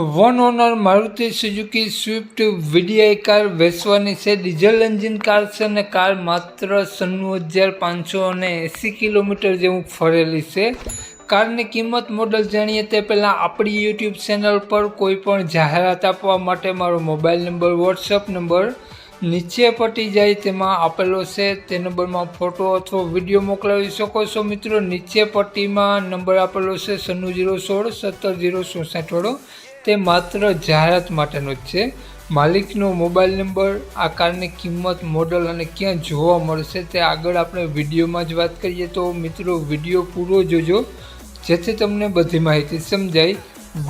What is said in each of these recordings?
One owner Maruti Suzuki Swift VDI car વેચવાની છે. Diesel engine car છે અને કાર માત્ર સન્નું હજાર પાંચસો અને એંસી કિલોમીટર જેવું ફરેલી છે. કારની કિંમત મોડલ જાણીએ તે પહેલાં આપણી યુટ્યુબ ચેનલ પર કોઈ પણ જાહેરાત આપવા માટે મારો મોબાઈલ નંબર વોટ્સઅપ નંબર નીચે પટી જાય તેમાં આપેલો છે. તે નંબરમાં ફોટો અથવા વીડિયો મોકલાવી શકો છો મિત્રો. નીચે પટ્ટીમાં નંબર આપેલો છે. સન્નું જીરો સોળ, સત્તર જીરો ચોસઠ વાળો તે માત્ર જાહેરાત માટેનો જ છે. માલિકનો મોબાઈલ નંબર આ કારની કિંમત, મોડલ અને ક્યાં જોવા મળશે તે આગળ આપણે વિડીયોમાં જ વાત કરીએ તો મિત્રો વીડિયો પૂરો જોજો. જેથી તમને બધી માહિતી સમજાય.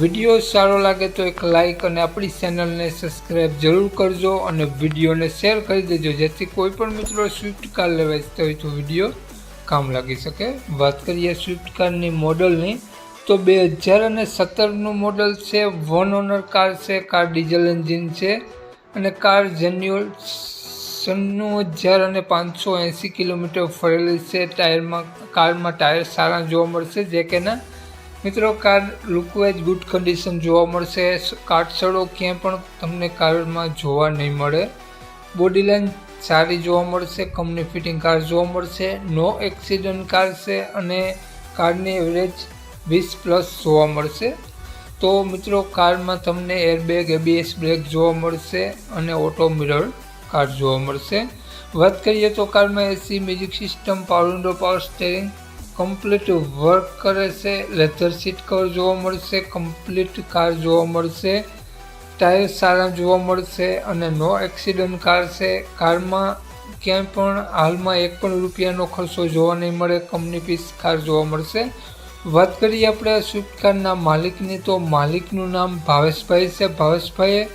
વીડિયો સારો લાગે તો એક લાઈક અને આપણી ચેનલને સબસ્ક્રાઈબ જરૂર કરજો અને વિડીયોને શેર કરી દેજો. જેથી કોઈ પણ મિત્રો સ્વિફ્ટ કાર લેવા ઈચ્છતા હોય તો વીડિયો કામ લાગી શકે. વાત કરીએ સ્વિફ્ટ કારની મોડલની. તો બે હજાર અને સત્તરનું મોડલ છે વન ઓનર કાર છે કાર ડીઝલ એન્જિન છે અને કાર જન્યુઅલ સન્નું હજાર અને પાંચસો એંસી કિલોમીટર ફરેલી છે. ટાયરમાં, કારમાં ટાયર સારા જોવા મળશે, જે કે ના. મિત્રો કાર લુકવાઇઝ ગુડ કન્ડિશન જોવા મળશે. કાટસડો ક્યાંય પણ તમને કારમાં જોવા નહીં મળે. બોડી લાઇન સારી જોવા મળશે કંપની ફિટિંગ કાર જોવા મળશે. નો એક્સિડન્ટ કાર છે અને કારની એવરેજ વીસ પ્લસ જોવા મળશે. તો મિત્રો, કારમાં તમને એરબેગ એબીએસ બ્રેક જોવા મળશે અને ઓટો મિરર કાર જોવા મળશે. વાત કરીએ તો કારમાં AC music system power window power steering complete work કરે છે. લેધર સીટ કવર જોવા મળશે કમ્પ્લીટ કાર જોવા મળશે. ટાયર સારા જોવા મળશે અને નો એક્સિડન્ટ કાર છે. કારમાં ક્યાંય પણ હાલમાં એક પણ રૂપિયાનો ખર્ચો જોવા નહીં મળે કંપની પીસ કાર જોવા મળશે. વાત કરીએ આપણે સ્વિફ્ટ કારના માલિકની, તો માલિકનું નામ ભાવેશભાઈ છે. ભાવેશભાઈએ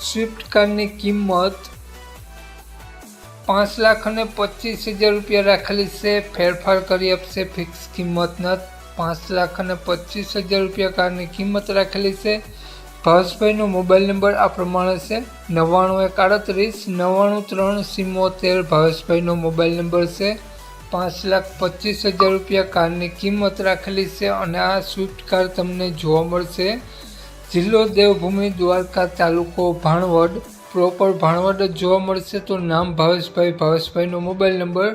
સ્વિફ્ટ કારની કિંમત પાંચ લાખ અને પચીસ હજાર રૂપિયા રાખેલી છે. ફેરફાર કરી આપશે, ફિક્સ કિંમત નથી પાંચ લાખ અને પચીસ હજાર રૂપિયા કારની કિંમત રાખેલી છે. ભાવેશભાઈનો મોબાઈલ નંબર આ પ્રમાણે છે. નવ્વાણું એક આડત્રીસ નવ્વાણું ત્રણ સિમોતેર. ભાવેશભાઈનો મોબાઈલ નંબર છે. પાંચ લાખ પચીસ હજાર રૂપિયા કારની કિંમત રાખેલી છે અને આ સ્વિફ્ટ કાર તમને જોવા મળશે. જિલ્લો દેવભૂમિ દ્વારકા તાલુકો ભાણવડ. પ્રોપર ભાણવડ જ જોવા મળશે તો નામ ભાવેશભાઈ. ભાવેશભાઈનો મોબાઈલ નંબર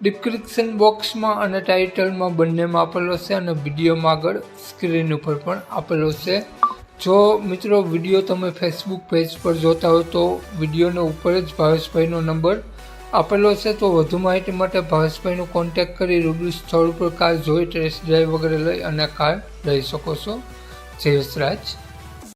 ડિસ્ક્રિપ્શન બોક્સમાં અને ટાઇટલમાં બંનેમાં આપેલો છે અને વિડીયોમાં આગળ સ્ક્રીન ઉપર પણ આપેલો છે. જો મિત્રો વીડિયો તમે ફેસબુક પેજ પર જોતા હો તો વિડીયોનો ઉપર જ ભાવેશભાઈનો નંબર આપેલો છે તો વધુ માહિતી માટે ભાવેશભાઈનો કોન્ટેક કરી રૂબરૂ સ્થળ ઉપર કાર જોઈ ટેસ્ટ ડ્રાઈવ વગેરે લઈ અને કાર લઈ શકો છો. જયેશ રાજ